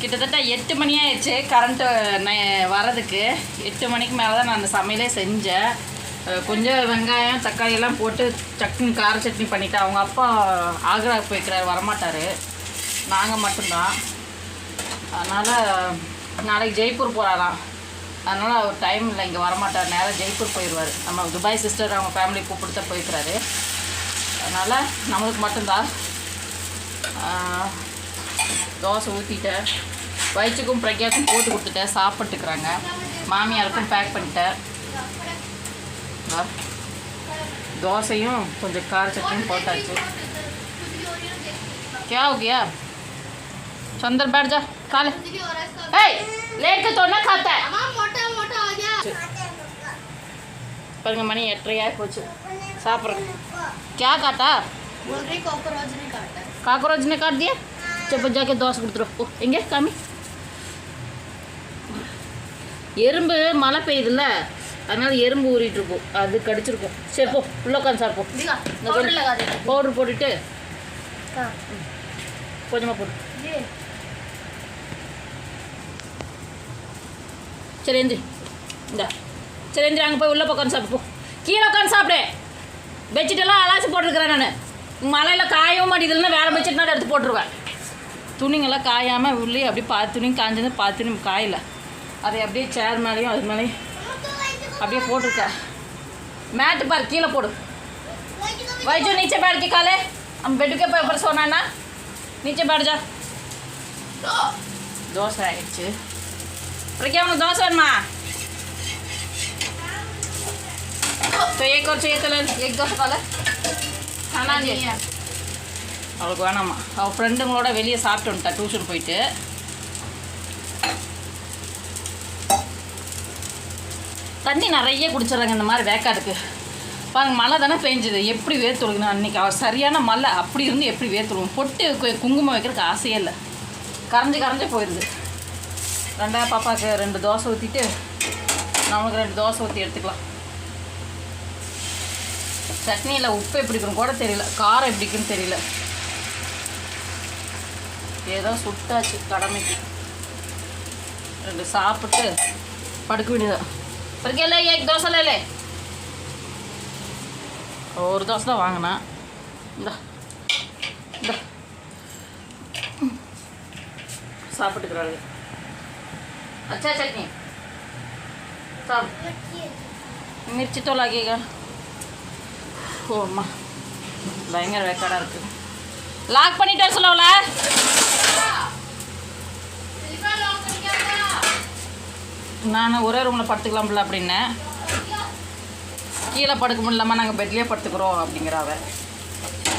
கிட்டத்தட்ட எட்டு மணி ஆயிடுச்சு கரண்ட்டு வரதுக்கு எட்டு மணிக்கு மேலே தான் நான் அந்த சமையலே செஞ்சேன். கொஞ்சம் வெங்காயம் தக்காளி எல்லாம் போட்டு சட்னி கார சட்னி பண்ணிவிட்டு அவங்க அப்பா ஆக்ரா போய்க்கிறார் வரமாட்டார். நாங்கள் மட்டும்தான். அதனால் நாளைக்கு ஜெய்ப்பூர் போகிறாராம் அதனால் அவர் டைம் இல்லை இங்கே வரமாட்டார். நேராக ஜெய்ப்பூர் போயிடுவார் நம்ம துபாய் சிஸ்டர் அவங்க ஃபேமிலி கூப்பிட்டு தான் போய்க்கிறாரு. அதனால் நம்மளுக்கு மட்டும்தான். தோசை ஊற்றிட்டேன் வயிற்றுக்கும் பிரக்யாக்கும் போட்டு கொடுத்துட்டேன் சாப்பிட்டுக்கிறாங்க மாமியாருக்கும் பேக் பண்ணிட்டேன் ஆ, தோசையும் கொஞ்சம் கார சட்னியும் போட்டாச்சு क्या हो गया चंदर बैठ जा खा ले ए लेट के तो ना खाता है मोटा मोटा हो गया பாருங்க மணி எட்டரையாக போச்சு சாப்பிட்றேன் क्या काटा बोल रही कॉकरोच नहीं काटा काकरोच ने काट दिया ச்சப்ப ஜாக்கே தோசை கொடுத்துரும் ஓ எங்கே காமி எறும்பு மழை பெய்யுதுல்ல அதனால எறும்பு ஊறிட்டு இருக்கும். அது கடிச்சிருக்கும். சரி போ உள்ள உட்காந்து சாப்பிடும் பவுடர் போட்டுட்டு கொஞ்சமாக போடு. சரி எந்திரி. இந்தா. சரி எந்திரி அங்கே போய் உள்ளே உட்காந்து சாப்பிடுப்போம் கீழே உட்காந்து சாப்பிடு. பெட்ஷீட்டெல்லாம் அலாசி போட்டிருக்கிறேன் நான். மழையில் காயவும் மாட்டேதுலன்னா வேறு பெட்ஷீட்னா எடுத்து போட்டுருவேன். துணிங்கெல்லாம் காயாமல் உள்ளே அப்படியே பா துணி காஞ்சது பா துணி காயலை அதை அப்படியே சேர் மேலேயும் அது மேலேயும் அப்படியே போட்டிருக்க மேட்டு பார் கீழே போடு வைஜோ नीचे बैठ के खा ले हम बेड के ऊपर सोना है ना नीचे बैठ जा தோசை ஆயிடுச்சு அப்புறம் அவனுக்கு தோசை வேணுமா तो एक और चाहिए तो ले एक दो वाला खाना नहीं है அவளுக்கு வேணாமா. அவள் ஃப்ரெண்டுங்களோட வெளியே சாப்பிட்டு வந்துட்டா டியூஷன் போயிட்டு. தண்ணி நிறைய குடிச்சிடுறாங்க இந்த மாதிரி வேக்காடுக்கு. பாருங்க மழை தானே பெஞ்சுது. எப்படி வேர்த்துழுகுனா அன்றைக்கி அவள் சரியான மழை அப்படி இருந்து எப்படி வேர்த்துழுகும் பொட்டு குங்குமம் வைக்கிறதுக்கு ஆசையே இல்லை. கரைஞ்சி கரைஞ்சே போயிடுது ரெண்டாவது பாப்பாவுக்கு ரெண்டு தோசை ஊற்றிட்டு நம்மளுக்கு ரெண்டு தோசை ஊற்றி எடுத்துக்கலாம். சட்னியில் உப்பு எப்படி இருக்குன்னு கூட தெரியல. காரம் எப்படி இருக்குன்னு தெரியல. ஏதோ சுட்டாச்சு கடமைக்கு. ரெண்டு சாப்பிட்டு படுக்க வேண்டியதான் சரிக்கல ஏக் தோசை இல்லை? ஒரு தோசை தான் வாங்கினா. இந்த இந்த. சாப்பிட்டுக்கிறாரு. அச்சா சட்னி. மிர்ச்சி தோல் ஆகியங்க ஓ அம்மா. பயங்கர வேக்காடாக இருக்குது லாக் பண்ணிட்டேன் சொல்லவல நான் ஒரே ரூமில் படுத்துக்கலாம்ல அப்படின்னேன் கீழே படுக்க முடியலாமா நாங்கள் பெட்லேயே படுத்துக்கிறோம் அப்படிங்கிற அவ.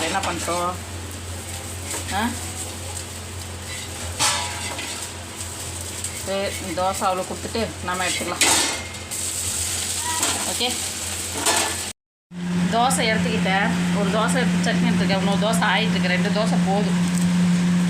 என்ன பண்ணுறோம் ஆ? தோசை அவ்வளோ கொடுத்துட்டு நம்ம எடுத்துக்கலாம். ஓகே? தோசை எடுத்துக்கிட்டேன். ஒரு தோசை எடுத்து சட்னி எடுத்துருக்கேன். இன்னொரு தோசை ஆகிட்டுருக்கு ரெண்டு தோசை போதும்.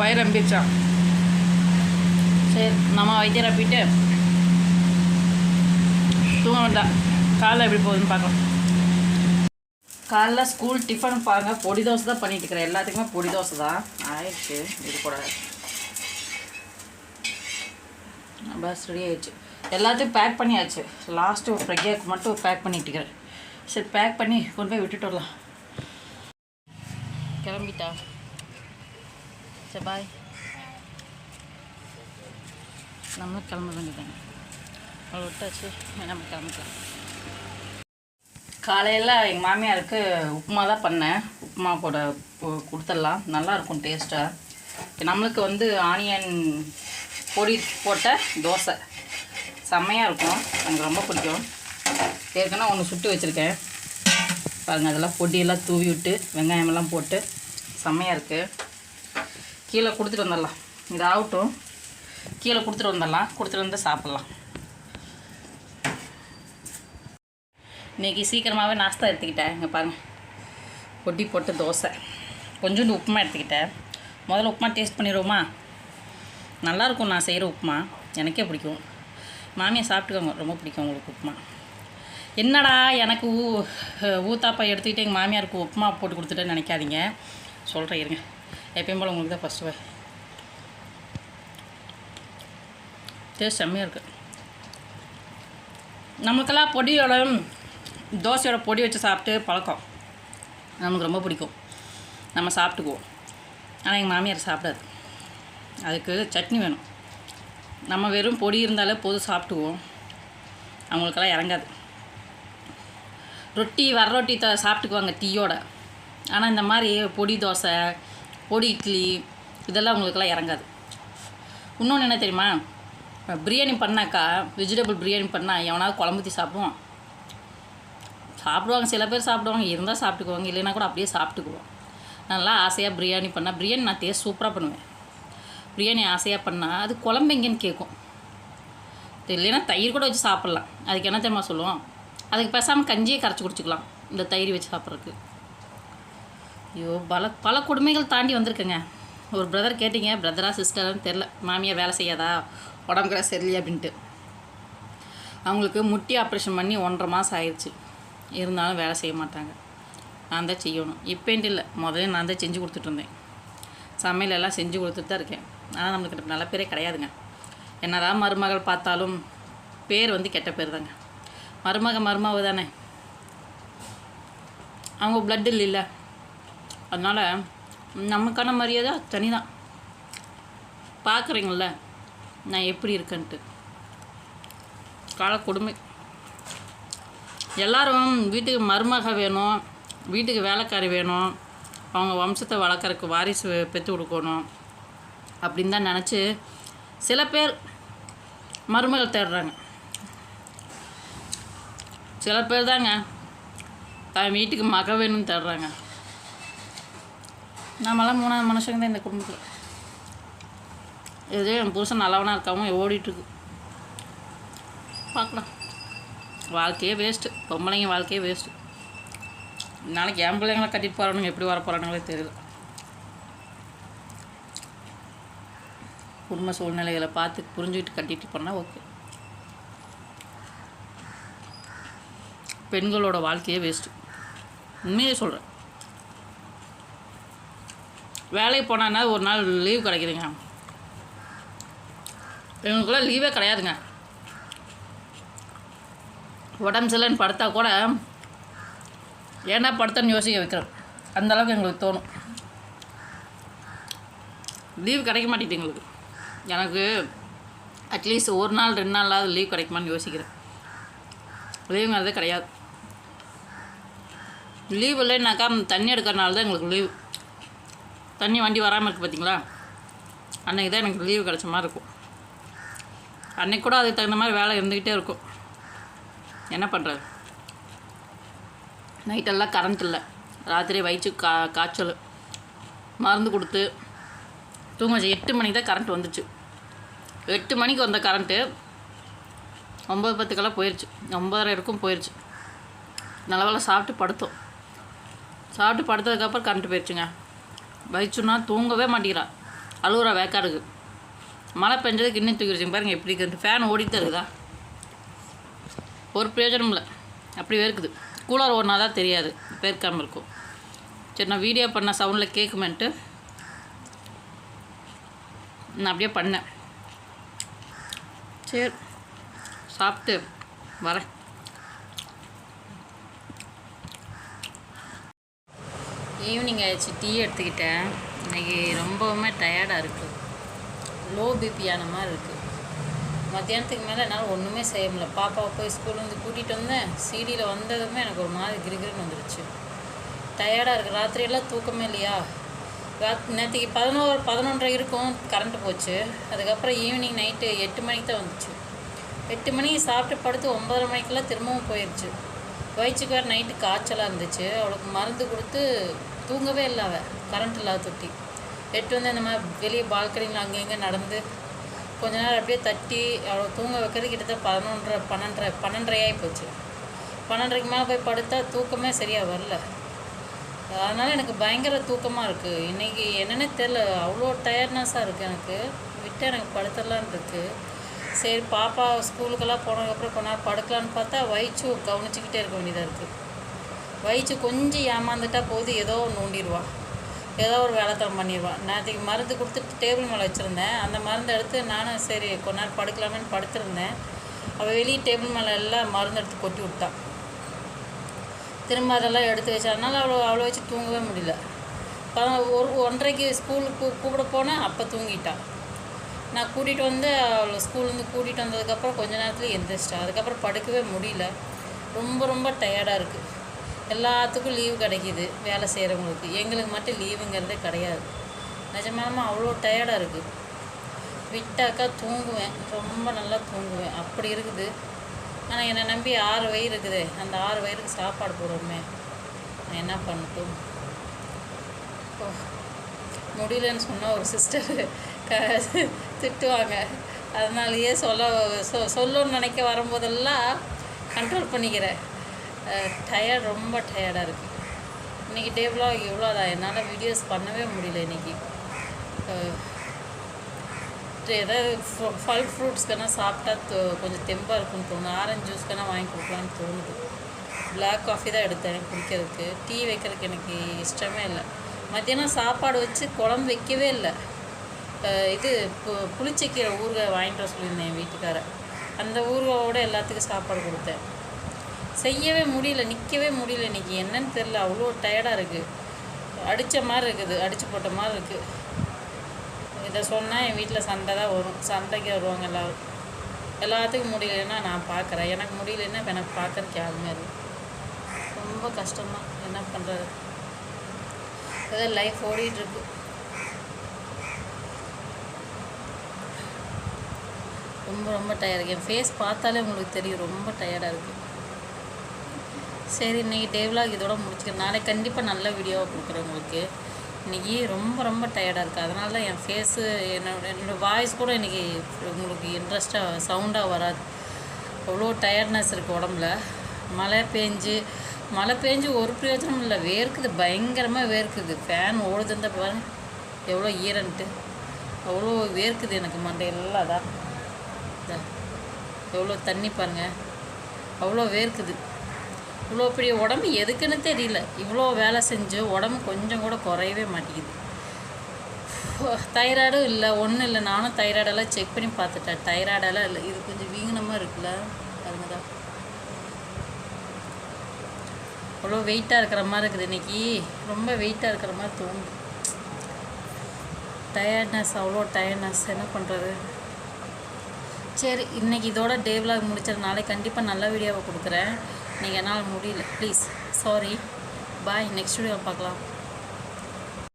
வயிறு நம்பிடுச்சான் சரி நம்ம வயிற்று அப்பிட்டு தூங்க வேண்டாம் காலைல எப்படி போகுதுன்னு பார்க்கலாம். காலைல ஸ்கூல் டிஃபன் பாருங்க பொடி தோசை தான் பண்ணிட்டு இருக்கிறேன். எல்லாத்துக்குமே பொடி தோசை தான். ஆயிடுச்சு இது கூட. பஸ் ரெடி ஆயிடுச்சு. எல்லாத்தையும் பேக் பண்ணியாச்சு. லாஸ்ட்டு ஒரு மட்டும் பேக் பண்ணிட்டுருக்கிறேன் சரி பேக் பண்ணி கொண்டு போய் விட்டுட்டு வரலாம். கிளம்பிட்டா? சரி பாய் நம்மளும் கிளம்ப வேண்டியதாங்க அவளை விட்டாச்சு நம்ம கிளம்பிக்கலாம் காலையில் எங்கள் மாமியாருக்கு உப்புமா தான் பண்ணேன். உப்புமா கூட கொடுத்துடலாம். நல்லா இருக்கும் டேஸ்ட்டாக நம்மளுக்கு வந்து ஆனியன் பொடி போட்ட தோசை. செம்மையாக இருக்கும். எனக்கு ரொம்ப பிடிக்கும். ஏற்கனவே ஒன்று சுட்டு வச்சுருக்கேன். பாருங்கள் அதெல்லாம் பொடியெல்லாம் தூவி விட்டு வெங்காயமெல்லாம் போட்டு செம்மையாக இருக்குது கீழே கொடுத்துட்டு வந்துடலாம். இது ஆகட்டும். கீழே கொடுத்துட்டு வந்துடலாம். கொடுத்துட்டு வந்து சாப்பிட்லாம். இன்றைக்கி சீக்கிரமாகவே நாஸ்தா எடுத்துக்கிட்டேன். இங்கே பாருங்கள் பொட்டி போட்டு தோசை. கொஞ்சோண்டு உப்புமா எடுத்துக்கிட்டேன். முதல்ல உப்புமா டேஸ்ட் பண்ணிடுவோமா? நல்லாயிருக்கும் நான் செய்கிற உப்புமா. எனக்கே பிடிக்கும். மாமியை சாப்பிட்டுக்கோங்க. ரொம்ப பிடிக்கும் உங்களுக்கு உப்புமா. என்னடா எனக்கு ஊ ஊத்தாப்பா எடுத்துக்கிட்டு எங்கள் மாமியாருக்கு உப்புமா போட்டு கொடுத்துட்டேன்னு நினைக்காதீங்க. சொல்கிறேன் இருங்க. எப்பயும் போல் உங்களுக்கு தான் ஃபஸ்ட்டு டேஸ்ட் செம்மையாக இருக்குது நமக்கெல்லாம் பொடியோட தோசையோட பொடி வச்சு சாப்பிட்டு பழக்கம். நமக்கு ரொம்ப பிடிக்கும். நம்ம சாப்பிட்டுக்குவோம். ஆனால் எங்கள் மாமியார் சாப்பிடாது. அதுக்கு சட்னி வேணும். நம்ம வெறும் பொடி இருந்தாலே போதும் சாப்பிட்டுக்குவோம். அவங்களுக்கெல்லாம் இறங்காது. ரொட்டி வர ரொட்டி த சாப்பிட்டுக்குவாங்க டீயோட. ஆனால் இந்த மாதிரி பொடி தோசை பொடி இட்லி இதெல்லாம் அவங்களுக்கெல்லாம் இறங்காது. இன்னொன்று என்ன தெரியுமா? பிரியாணி பண்ணாக்கா வெஜிடபிள் பிரியாணி பண்ணால் எவனாவது குழம்பு சாப்பிடுவான். சாப்பிடுவாங்க சில பேர் சாப்பிடுவாங்க இருந்தால் சாப்பிட்டுக்குவாங்க இல்லைன்னா கூட அப்படியே சாப்பிட்டுக்குவோம் நல்லா ஆசையாக பிரியாணி பண்ணால் பிரியாணி நான் டேஸ்ட் சூப்பராக பண்ணுவேன். பிரியாணி ஆசையாக பண்ணால் அது குழம்பு எங்கேன்னு கேட்கும். இல்லைன்னா தயிர் கூட வச்சு சாப்பிட்லாம். அதுக்கு என்ன தெரியுமா சொல்லுவோம்? அதுக்கு பேசாமல் கஞ்சியே கரைச்சி குடிச்சிக்கலாம் இந்த தயிர் வச்சு சாப்பிட்றதுக்கு. ஐயோ பல பல கொடுமைகள் தாண்டி வந்திருக்கேங்க. ஒரு பிரதர் கேட்டிங்க பிரதரா சிஸ்டர்னு தெரில மாமியார் வேலை செய்யாதா? உடம்பு கூட சரியில்லை அப்படின்ட்டு. அவங்களுக்கு முட்டி ஆப்ரேஷன் பண்ணி ஒன்றரை மாதம் ஆயிடுச்சு இருந்தாலும் வேலை செய்ய மாட்டாங்க. நான் தான் செய்யணும். இப்போன்ட்டு இல்லை. முதல்ல நான் தான் செஞ்சு கொடுத்துட்டு இருந்தேன். சமையல் எல்லாம் செஞ்சு கொடுத்துட்டு தான் இருக்கேன். ஆனால் நம்மளுக்கு நல்ல பேரே கிடையாதுங்க. என்னதான் மருமகள் பார்த்தாலும் பேர் வந்து கெட்ட பேர் தாங்க. மருமக மருமாவை தானே? அவங்க பிளட் இல்லைல்ல அதனால் நமக்கான மரியாதை தனி தான் பார்க்குறீங்கள நான் எப்படி இருக்கேன்ட்டு. கால கொடுமை. எல்லோரும் வீட்டுக்கு மருமக வேணும் வீட்டுக்கு வேலைக்காரி வேணும் அவங்க வம்சத்தை வளர்க்குறக்கு வாரிசு பெற்று கொடுக்கணும் அப்படின்னு தான் நினச்சி சில பேர் மருமகள் தேடுறாங்க. சில பேர் தாங்க தான் வீட்டுக்கு மக வேணும்னு தேடுறாங்க. நாமெல்லாம் மூணாவது மனுஷங்க தான் இந்த குடும்பத்தில். எதுவும் என் புருஷன் நல்லவனாக இருக்காமல் ஓடிட்டுருக்கு. பார்க்கலாம். வாழ்க்கையே வேஸ்ட்டு பொம்பளைங்க வாழ்க்கையே வேஸ்ட்டு நாளைக்கு என் பிள்ளைங்களை கட்டிட்டு போகிறானுங்க எப்படி வர போகிறானுங்களே தெரியல. குடும்ப சூழ்நிலைகளை பார்த்து புரிஞ்சுக்கிட்டு கட்டிட்டு போனால் ஓகே பெண்களோட வாழ்க்கையே வேஸ்ட்டு உண்மையே சொல்கிறேன் வேலைக்கு போனான்னா ஒரு நாள் லீவ் கிடைக்குதுங்க. எங்களுக்குலாம் லீவே கிடையாதுங்க. உடம்பு சரியில்லைன்னு படுத்தா கூட ஏன்டா படுத்தன்னு யோசிக்க வைக்கிறோம். அந்த அளவுக்கு எங்களுக்கு தோணும். லீவ் கிடைக்க மாட்டேங்குது எங்களுக்கு. எனக்கு அட்லீஸ்ட் ஒரு நாள் ரெண்டு நாளாவது லீவ் கிடைக்குமான்னு யோசிக்கிறேன். லீவுங்கிறதே கிடையாது. லீவ் இல்லைன்னாக்கா தண்ணி எடுக்கிறனால தான் எங்களுக்கு லீவ் தண்ணி வண்டி வராமல் இருக்குது பார்த்தீங்களா அன்றைக்கி தான் எனக்கு லீவு கிடச்ச மாதிரி இருக்கும். அன்றைக்கி கூட அதுக்கு தகுந்த மாதிரி வேலை இருந்துக்கிட்டே இருக்கும். என்ன பண்ணுறது நைட்டெல்லாம் கரண்ட் இல்லை. ராத்திரி வயிற்று கா காய்ச்சல். மருந்து கொடுத்து தூங்க வச்சு எட்டு மணிக்கு தான் கரண்ட் வந்துச்சு. எட்டு மணிக்கு வந்த கரண்ட்டு ஒம்பது பத்துக்கெல்லாம் போயிடுச்சு ஒம்பதரை இருக்கும் போயிடுச்சு நல்ல வேலை சாப்பிட்டு படுத்தோம். சாப்பிட்டு படுத்ததுக்கப்புறம் கரண்ட் போயிடுச்சுங்க வயிற்றுனா தூங்கவே மாட்டேங்கிறா. அழுகுறா வேக்காடுக்கு. மழை பெஞ்சதுக்கு இன்னும் தூக்கிடுச்சுங்க பாருங்க எப்படி இருக்குது ஃபேன் ஓடிட்டு இருக்குதா? ஒரு பிரயோஜனம் இல்லை. அப்படி வேர்க்குது கூலர் ஓடினா தான் தெரியாது. வேர்க்காமல் இருக்கும். சரி நான் வீடியோ பண்ண சவுண்டில் கேட்குமேன்ட்டு நான் அப்படியே பண்ணேன். சரி சாப்பிட்டு வரேன். ஈவினிங் ஆயிடுச்சு டீ எடுத்துக்கிட்டேன். இன்றைக்கி ரொம்பவுமே டயர்டாக இருக்குது லோ பிபியான மாதிரி இருக்குது மத்தியானத்துக்கு மேலே என்னால் ஒன்றுமே செய்ய முடியல. பாப்பாவை போய் ஸ்கூல்லேருந்து கூட்டிகிட்டு வந்தேன். சீடியில் வந்ததுமே எனக்கு ஒரு மாதிரி கிருகிருன்னு வந்துடுச்சு டயர்டாக இருக்குது ராத்திரியெல்லாம் தூக்கமே இல்லையா? ராத் நேற்றுக்கு பதினோரு பதினொன்றரை இருக்கும். கரண்ட்டு போச்சு. அதுக்கப்புறம் ஈவினிங் நைட்டு எட்டு மணிக்கு தான் வந்துச்சு. எட்டு மணிக்கு சாப்பிட்டு படுத்து ஒம்பதரை மணிக்கெல்லாம் திரும்பவும் போயிடுச்சு வயிற்றுக்கு வேறு நைட்டு காய்ச்சலாக இருந்துச்சு. அவளுக்கு மருந்து கொடுத்து தூங்கவே இல்லை அவள் கரண்ட் இல்லாத தொட்டி. எட்டு வந்து இந்த மாதிரி வெளியே பால்கனியில் அங்கே இங்கே நடந்து கொஞ்ச நேரம் அப்படியே தட்டி அவளை தூங்க வைக்கிறது கிட்டத்தட்ட பதினொன்றரை பன்னெண்டரை பன்னெண்டரையாகி போச்சு. பன்னெண்டரைக்கு மேலே போய் படுத்தா தூக்கமே சரியாக வரல. அதனால் எனக்கு பயங்கர தூக்கமாக இருக்குது இன்றைக்கி என்னென்னே தெரில அவ்வளோ டயர்ட்னஸாக இருக்குது எனக்கு. விட்டு எனக்கு படுத்துடலான்னு இருக்குது சரி பாப்பா ஸ்கூலுக்கெல்லாம் போனதுக்கப்புறம் கொஞ்ச நேரம் படுக்கலான்னு பார்த்தா வயிற்று கவனிச்சிக்கிட்டே இருக்க வேண்டியதாக இருக்குது வயிற்று கொஞ்சம் ஏமாந்துட்டா போது ஏதோ ஒன்று நோண்டிடுவா. ஏதோ ஒரு வேலைத்தனம் பண்ணிடுவான் நேற்றுக்கு மருந்து கொடுத்துட்டு டேபிள் மேலே வச்சுருந்தேன். அந்த மருந்து எடுத்து நானும் சரி கொஞ்ச நேரம் படுக்கலாமேன்னு படுத்திருந்தேன். அவள் வெளியே டேபிள் மேலே எல்லாம் மருந்து எடுத்து கொட்டி விட்டான் திரும்ப அதெல்லாம் எடுத்து வச்சு அதனால் அவ்வளோ அவ்வளோ வச்சு தூங்கவே முடியல. ஒரு ஒன்றரைக்கு ஸ்கூலுக்கு கூப்பிட போனேன் அப்போ தூங்கிட்டான் நான் கூட்டிகிட்டு வந்து அவளை ஸ்கூல்லேருந்து கூட்டிகிட்டு வந்ததுக்கப்புறம் கொஞ்ச நேரத்தில் எந்திரிச்சிட்டா. அதுக்கப்புறம் படுக்கவே முடியல. ரொம்ப ரொம்ப டயர்டாக இருக்குது எல்லாத்துக்கும் லீவு கிடைக்கிது வேலை செய்கிறவங்களுக்கு எங்களுக்கு மட்டும் லீவுங்கிறதே கிடையாது. நிஜமானமா அவ்வளோ டயர்டாக இருக்குது விட்டாக்கா தூங்குவேன். ரொம்ப நல்லா தூங்குவேன். அப்படி இருக்குது. ஆனால் என்னை நம்பி ஆறு வயிறு இருக்குது. அந்த ஆறு வயிறுக்கு சாப்பாடு போடுறோமே. நான் என்ன பண்ணட்டும்? ஓ முடியலன்னு சொன்னால் ஒரு சிஸ்டர் க திட்டுவாங்க. அதனாலேயே சொல்ல சொ சொல்லணும்னு நினைக்க வரும்போதெல்லாம் கண்ட்ரோல் பண்ணிக்கிறேன். டயர்ட் ரொம்ப டயர்டாக இருக்குது இன்றைக்கி டேபிளாக எவ்வளோ தான் என்னால் வீடியோஸ் பண்ணவே முடியல இன்றைக்கி ஏதாவது ஃபல் ஃப்ரூட்ஸ்க்கெல்லாம் சாப்பிட்டா கொஞ்சம் தெம்பாக இருக்கும்னு தோணுது. ஆரஞ்சு ஜூஸ்க்கெல்லாம் வாங்கி கொடுக்கலான்னு தோணுது. பிளாக் காஃபி தான் எடுத்தேன் குடிக்கிறதுக்கு. டீ வைக்கிறதுக்கு எனக்கு இஷ்டமே இல்லை. மத்தியானம் சாப்பாடு வச்சு குழம்பு வைக்கவே இல்லை. இது பு புளிச்சக்கீரை ஊறுகாய் வாங்கிட்டு வர சொல்லியிருந்தேன் என் வீட்டுக்காரர். அந்த ஊறுகாயோட எல்லாத்துக்கும் சாப்பாடு கொடுத்தேன். செய்யவே முடியல நிற்கவே முடியல இன்னைக்கு. என்னன்னு தெரில அவ்வளோ டயர்டாக இருக்குது அடித்த மாதிரி இருக்குது அடித்து போட்ட மாதிரி இருக்குது இதை சொன்னால் என் வீட்டில் சண்டை தான் வரும். சண்டைக்கு வருவாங்க எல்லோரும். எல்லாத்துக்கும் முடியலன்னா நான் பார்க்குறேன். எனக்கு முடியலன்னா இப்போ எனக்கு பார்க்கறதுக்கு யாருமே அது ரொம்ப கஷ்டமாக என்ன பண்ணுறது ஏதோ லைஃப் ஓடிட்டுருக்கு ரொம்ப ரொம்ப டயர்டு என் ஃபேஸ் பார்த்தாலே உங்களுக்கு தெரியும் ரொம்ப டயர்டாக இருக்குது சரி இன்றைக்கி டேவ்லாக் இதோட முடிச்சுக்கிறேன். நாளைக்கு கண்டிப்பாக நல்ல வீடியோவாக கொடுக்குறேன் உங்களுக்கு. இன்றைக்கி ரொம்ப ரொம்ப டயர்டாக இருக்குது அதனால தான் என் ஃபேஸு என்னோட என்னோடய வாய்ஸ் கூட இன்றைக்கி உங்களுக்கு இன்ட்ரெஸ்ட்டாக சவுண்டாக வராது. அவ்வளோ டயர்ட்னஸ் இருக்குது உடம்புல. மழை பேஞ்சு மழை பெஞ்சு ஒரு பிரயோஜனம் இல்லை. வேர்க்குது பயங்கரமாக வேர்க்குது. ஃபேன் ஓடுதுந்த பாருங்க. எவ்வளோ ஈரன்ட்டு. அவ்வளோ வேர்க்குது எனக்கு மண்டையெல்லாம் தான் எவ்வளோ தண்ணி பாருங்கள் அவ்வளோ வேர்க்குது. இவ்வளோ பெரிய உடம்பு எதுக்குன்னு தெரியல. இவ்வளோ வேலை செஞ்சு உடம்பு கொஞ்சம் கூட குறையவே மாட்டேங்குது. தைராய்டும் இல்லை ஒன்றும் இல்லை. நானும் தைராய்டெல்லாம் செக் பண்ணி பார்த்துட்டேன். தைராய்டெல்லாம் இல்லை. இது கொஞ்சம் வீங்கினமாக இருக்குல்ல. பாருங்கதா அவ்வளோ வெயிட்டாக இருக்கிற மாதிரி இருக்குது இன்றைக்கி ரொம்ப வெயிட்டாக இருக்கிற மாதிரி தோணுது. டயர்ட்னஸ் அவ்வளோ டயர்ட்னஸ் என்ன பண்ணுறது சரி இன்னைக்கு இதோட டே விலாக் முடிச்சது நாளைக்கு கண்டிப்பாக நல்ல வீடியோவை கொடுக்குறேன். நீங்கள் என்னால் முடியல. Please sorry bye next video பார்க்கலாம்.